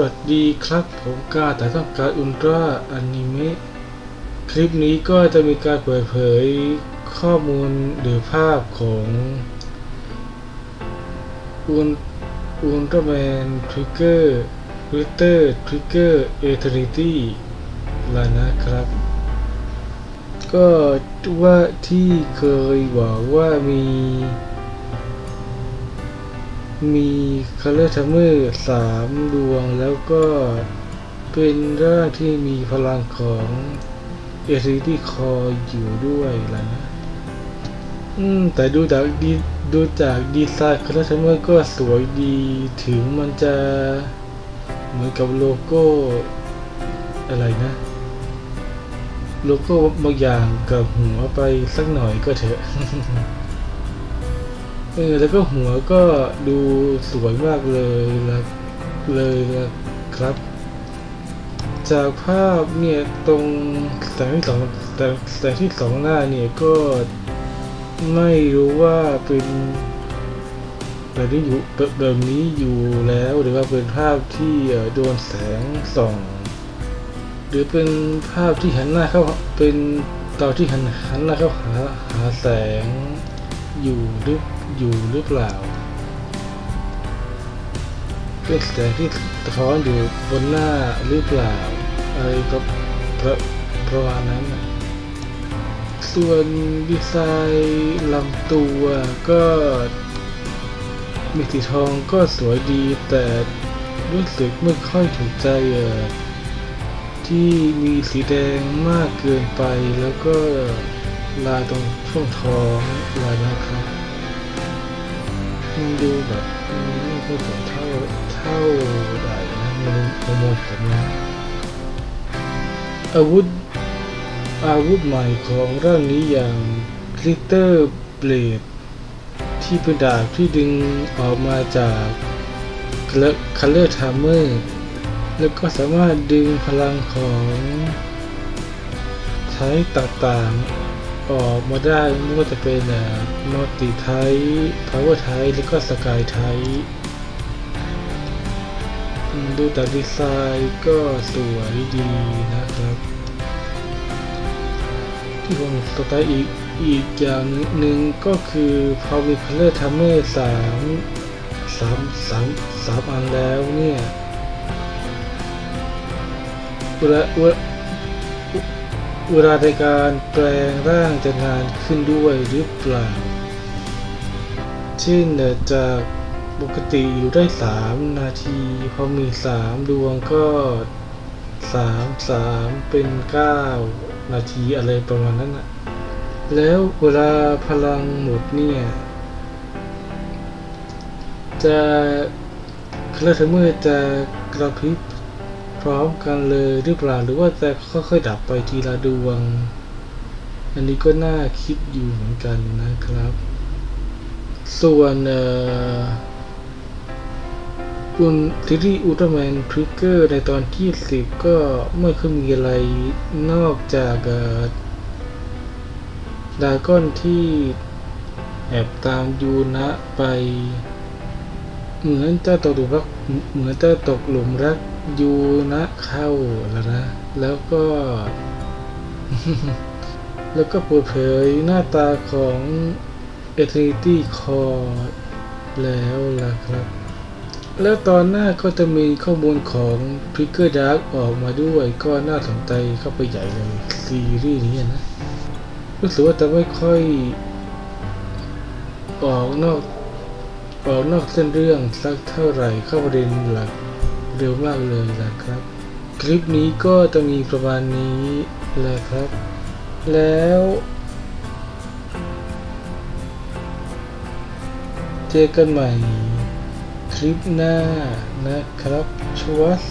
วัสดีครับผมกาแต่ต้องการอุลตร้าอนิเมะคลิปนี้ก็จะมีการเปิดเผยข้อมูลหรือภาพของอุลอุลตร้าแมนทริกเกอร์ริเตอร์ทริกเกอร์เอเทอริตี้แล้วนะครับ ก็ว่าที่เคยบอกว่ามี มีคาเลอร์ทัมเมอร์สามดวง แล้วก็เป็นร่างที่มีพลังของเอซิตี้คออยู่ด้วยล่ะนะอืม แต่ดูจากดีดูจากดีไซน์คาเลอร์ทัมเมอร์ก็สวยดีถึงมันจะเหมือนกับโลโก้อะไรนะ โลโก้บางอย่างกับหัวไปสักหน่อยก็เถอะ เออแล้วก็หัวก็ดูสวยมากเลยละเลยนะครับ จากภาพเนี่ยตรงแสงที่สองแสงแสงที่สองหน้าเนี่ยก็ไม่รู้ว่าเป็นแบบนี้อยู่แบบนี้อยู่แล้วหรือว่าเป็นภาพที่โดนแสงส่องหรือเป็นภาพที่หันหน้าเข้าเป็นตอนที่หันหันหน้าเข้าหาหาแสงอยู่หรือ อยู่หรือเปล่าเป็นแสงที่สะท้อนอยู่บนหน้าหรือเปล่าอะไรก็ประประมาณนั้น ส่วนดีไซน์ลำตัวก็มีสีทองก็สวยดีแต่รู้สึกไม่ค่อยถูกใจที่มีสีแดงมากเกินไปแล้วก็ลายตรงช่วงท้องลายนะครับ มันดูแบบมไม่ค่อยสวยเท่าเท่าไหร่นะในมุมมองผมนะอาวุธอาวุธใหม่ของร่างนี้อย่างคลิเตอร์เบลดที่เป็นดาบที่ดึงออกมาจากคัลเลอร์ทามเมอร์แล้วก็สามารถดึงพลังของไทป์ต่างๆ ออกมาได้ไม่ว่าจะเป็นมัลติไทป์พาวเวอร์ไทป์แล้วก็สกายไทป์ดูจากดีไซน์ก็สวยดีนะครับ ที่ผมสนใจอีกอีกอย่างหนึ่งก็คือพาวเวอมีคัลเลอร์ทัมเมอร์สามสามสามสามอันแล้วเนี่ยเวลา เวลาในการแปลงร่างจะนานขึ้นด้วยหรือเปล่า เช่นเอ่อจากปกติอยู่ได้ 3 นาที พอมี 3 ดวงก็ 3 3 เป็น 9 นาทีอะไรประมาณนั้นนะแล้วเวลาพลังหมดเนี่ย จะคลาสเมอร์จะกระพริบ พร้อมกันเลยหรือเปล่าหรือว่าจะค่อยๆดับไปทีละดวง อันนี้ก็น่าคิดอยู่เหมือนกันนะครับ ส่วนอุนทีรีอุลตร้าแมนทริกเกอร์ในตอนที่สิบก็ไม่ค่อยมีอะไรนอกจากดราก้อนที่แอบตามยูนะไป เหมือนจะตกหลุมรักเหมือนจะตกหลุมรัก ยูนะเข้าแล้วนะ แล้วก็ แล้วก็เปิดเผยหน้าตาของ Eternity Core แล้วล่ะครับ แล้วตอนหน้าก็จะมีข้อมูลของ Trigger Dark ออกมาด้วยก็น่าสนใจเข้าไปใหญ่เลยซีรีส์นี้นะ รู้สึกว่าจะไม่ค่อย ออกนอกออกนอกเส้นเรื่องสักเท่าไหร่เข้าประเด็นหลัก เร็วมากเลยนะครับ คลิปนี้ก็จะมีประมาณนี้แหละครับ แล้ว เจอกันใหม่ คลิปหน้านะครับ ชวัส